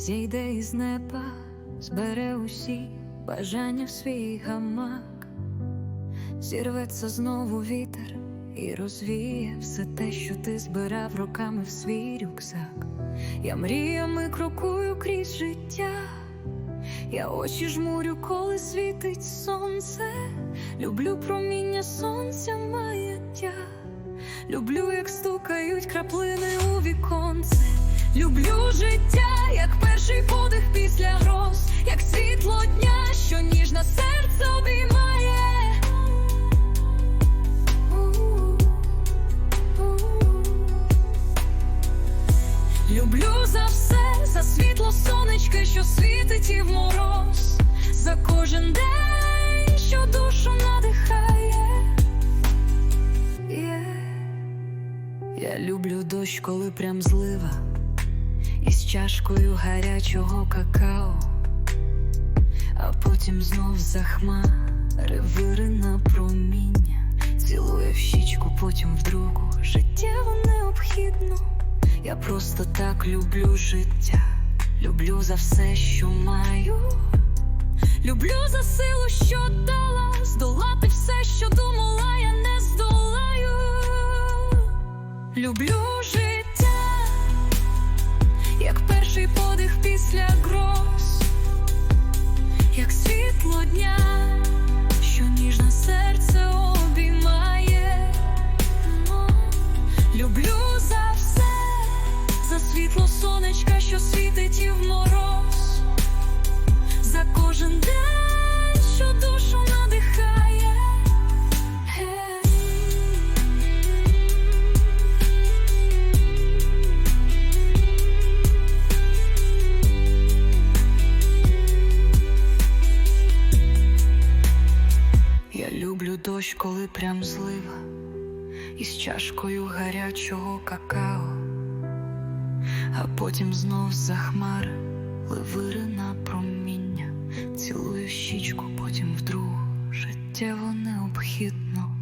зійде із неба, збере усі бажання в свій гамак, зірветься знову вітер і розвіє все те, що ти збирав роками в свій рюкзак. Я мріями крокую крізь життя. Я очі жмурю, коли світить сонце. Люблю проміння сонця маяття. Люблю, як стукають краплини у віконце. Люблю життя, як перший подих після гроз, як світло дня, що ніжно серце обіймає. Люблю за все, за світло сонечка, що світить і в мороз, за кожен день, що душу надихає. Є. Я люблю дощ, коли прям злива, чашкою гарячого какао, а потім знов за хмари вирина проміння, цілує в щічку, потім в другу. Життєво необхідно. Я просто так люблю життя, люблю за все, що маю. Люблю за силу, що дала, здолати все, що думала, я не здолаю. Люблю життя, за все, за світло сонечка, що світить і в мороз, за кожен день, що душу надихає. Я люблю дощ, коли прям злива, із чашкою гарячого какао, а потім знов за хмар ливирина проміння, цілую щічку, потім вдруг життєво необхідно.